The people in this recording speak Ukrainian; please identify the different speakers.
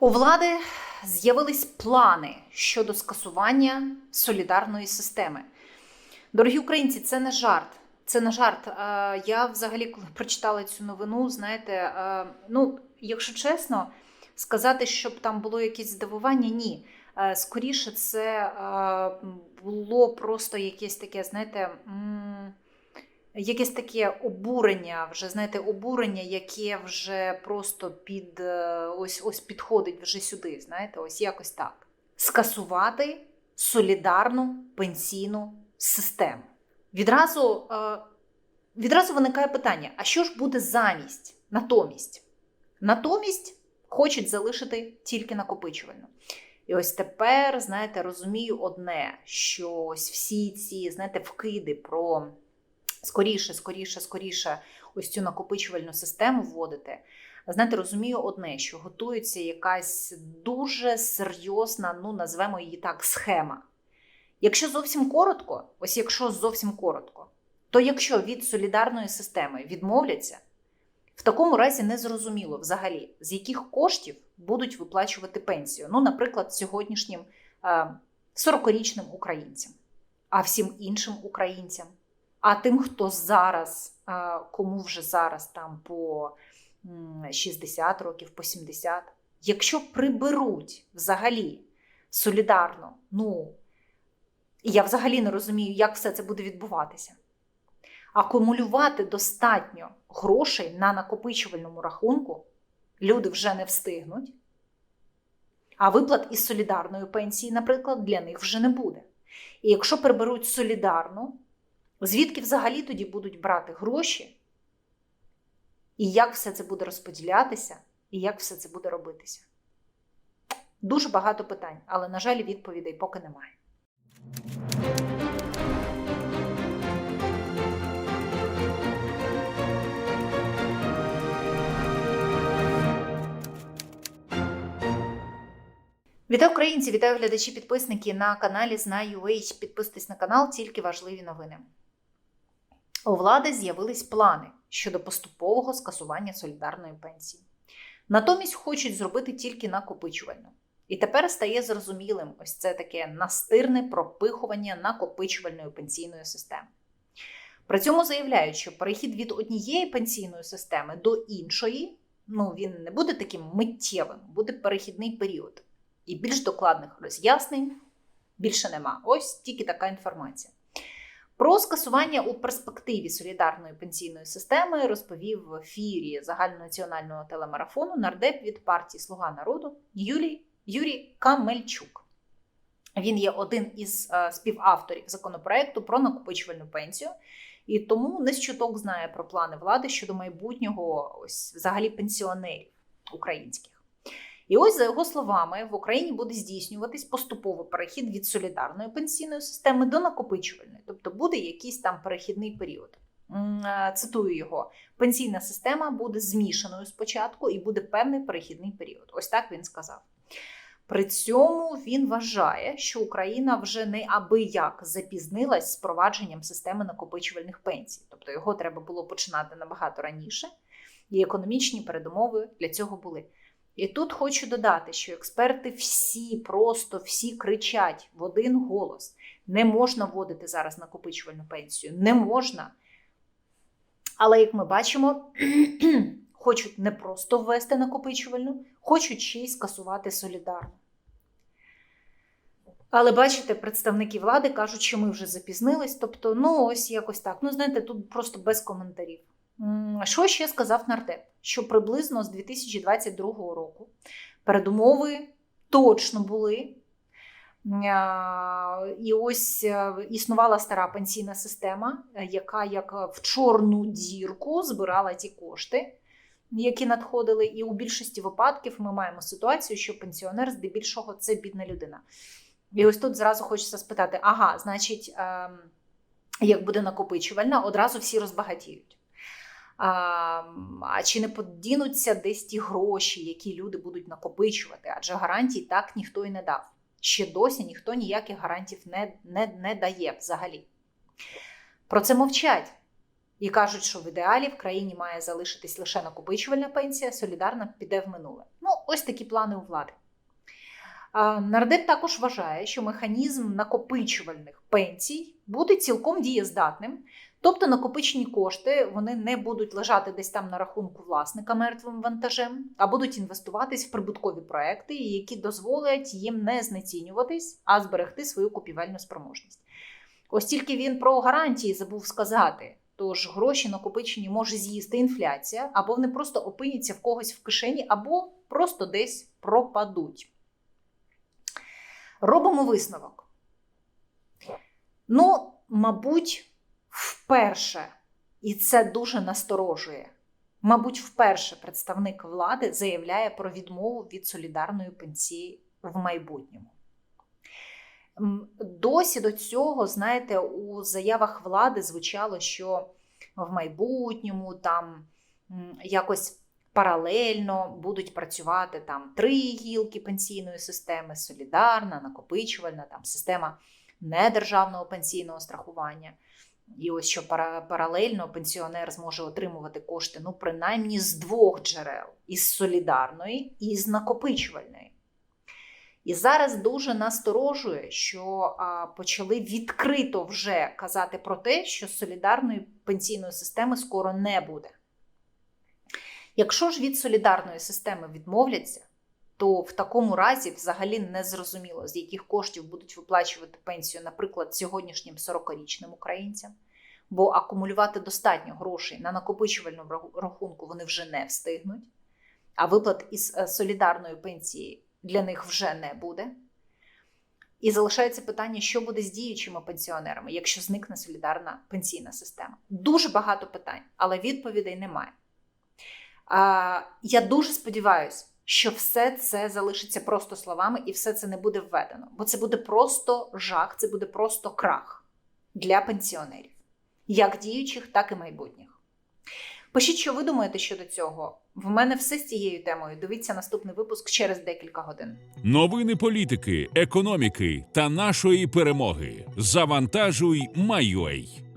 Speaker 1: У влади з'явились плани щодо скасування солідарної системи. Дорогі українці, це не жарт. Це не жарт. Е, Я взагалі, коли прочитала цю новину, знаєте, е, ну, якщо чесно, сказати, щоб там було якесь здивування, ні. Е, Скоріше, це було просто якесь таке, знаєте, якесь таке обурення, вже знаєте, обурення, яке вже просто під е, ось ось підходить вже сюди. Знаєте, ось якось так. Скасувати солідарну пенсійну систему. Відразу, е, відразу виникає питання: а що ж буде замість натомість? Натомість хочуть залишити тільки накопичувальну. І ось тепер, знаєте, розумію одне, що ось всі ці, знаєте, вкиди про скоріше, скоріше, скоріше ось цю накопичувальну систему вводити. Знаєте, розумію одне, що готується якась дуже серйозна, ну назвемо її так, схема. Якщо зовсім коротко, ось якщо зовсім коротко, то якщо від солідарної системи відмовляться, в такому разі не зрозуміло взагалі, з яких коштів будуть виплачувати пенсію. Ну, наприклад, сьогоднішнім е, 40-річним українцям, а всім іншим українцям, а тим, хто зараз, кому вже зараз там по 60 років, по 70, якщо приберуть взагалі солідарно, ну я взагалі не розумію, як все це буде відбуватися. Акумулювати достатньо грошей на накопичувальному рахунку люди вже не встигнуть. А виплат із солідарної пенсії, наприклад, для них вже не буде. І якщо приберуть солідарну, звідки взагалі тоді будуть брати гроші? І як все це буде розподілятися, і як все це буде робитися? Дуже багато питань, але, на жаль, відповідей поки немає. Вітаю українці, вітаю глядачі, підписники на каналі Знаю.ua. Підписуйтесь на канал, тільки важливі новини. У влади з'явились плани щодо поступового скасування солідарної пенсії. Натомість хочуть зробити тільки накопичувальну. І тепер стає зрозумілим ось це таке настирне пропихування накопичувальної пенсійної системи. При цьому заявляють, що перехід від однієї пенсійної системи до іншої, ну він не буде таким миттєвим, буде перехідний період. І більш докладних роз'яснень більше нема. Ось тільки така інформація. Про скасування у перспективі солідарної пенсійної системи розповів в ефірі загальнонаціонального телемарафону нардеп від партії Слуга народу Юрій, Юрій Камельчук. Він є один із е, співавторів законопроекту про накопичувальну пенсію, і тому не знає про плани влади щодо майбутнього ось взагалі пенсіонерів українських. І ось, за його словами, в Україні буде здійснюватись поступовий перехід від солідарної пенсійної системи до накопичувальної, тобто буде якийсь там перехідний період. Е, Цитую його: пенсійна система буде змішаною спочатку і буде певний перехідний період. Ось так він сказав. При цьому він вважає, що Україна вже не аби як запізнилась з впровадженням системи накопичувальних пенсій, тобто його треба було починати набагато раніше, і економічні передумови для цього були. І тут хочу додати, що експерти всі, просто всі кричать в один голос: не можна вводити зараз накопичувальну пенсію, не можна. Але як ми бачимо, хочуть не просто ввести накопичувальну, хочуть ще й скасувати солідарну. Але бачите, представники влади кажуть, що ми вже запізнились. Тобто, ну ось якось так. Ну, знаєте, тут просто без коментарів. Що ще сказав нардеп? Що приблизно з 2022 року передумови точно були. І ось е, існувала стара пенсійна система, е, яка як в чорну дірку збирала ті кошти, які надходили. І у більшості випадків ми маємо ситуацію, що пенсіонер здебільшого це бідна людина. І ось тут зразу хочеться спитати: ага, значить, ем, як буде накопичувальна, одразу всі розбагатіють. А, чи не подінуться десь ті гроші, які люди будуть накопичувати? Адже гарантій так ніхто і не дав. Ще досі ніхто ніяких гарантів не, не, не дає взагалі. Про це мовчать. І кажуть, що в ідеалі в країні має залишитись лише накопичувальна пенсія, солідарна піде в минуле. Ну, ось такі плани у влади. Нардеп також вважає, що механізм накопичувальних пенсій буде цілком дієздатним, тобто накопичені кошти вони не будуть лежати десь там на рахунку власника мертвим вантажем, а будуть інвестуватись в прибуткові проекти, які дозволять їм не знецінюватись, а зберегти свою купівельну спроможність. Ось тільки він про гарантії забув сказати. Тож гроші накопичені може з'їсти інфляція, або вони просто опиняться в когось в кишені, або просто десь пропадуть. Робимо висновок. Ну, мабуть, вперше, і це дуже насторожує. Мабуть, вперше представник влади заявляє про відмову від солідарної пенсії в майбутньому. Досі до цього, знаєте, у заявах влади звучало, що в майбутньому там якось паралельно будуть працювати там три гілки пенсійної системи: солідарна, накопичувальна, там система недержавного пенсійного страхування. І ось що паралельно пенсіонер зможе отримувати кошти ну, принаймні з двох джерел: із солідарної і з накопичувальної. І зараз дуже насторожує, що а, почали відкрито вже казати про те, що солідарної пенсійної системи скоро не буде. Якщо ж від солідарної системи відмовляться, то в такому разі взагалі не зрозуміло, з яких коштів будуть виплачувати пенсію, наприклад, сьогоднішнім 40-річним українцям, бо акумулювати достатньо грошей на накопичувальному рахунку вони вже не встигнуть, а виплат із е, солідарної пенсії для них вже не буде. І залишається питання, що буде з діючими пенсіонерами, якщо зникне солідарна пенсійна система. Дуже багато питань, але відповідей немає. А, я дуже сподіваюся, що все це залишиться просто словами і все це не буде введено, бо це буде просто жах, це буде просто крах для пенсіонерів, як діючих, так і майбутніх. Пишіть, що ви думаєте щодо цього. В мене все з цією темою. Дивіться наступний випуск через декілька годин.
Speaker 2: Новини політики, економіки та нашої перемоги. Завантажуй, Майой.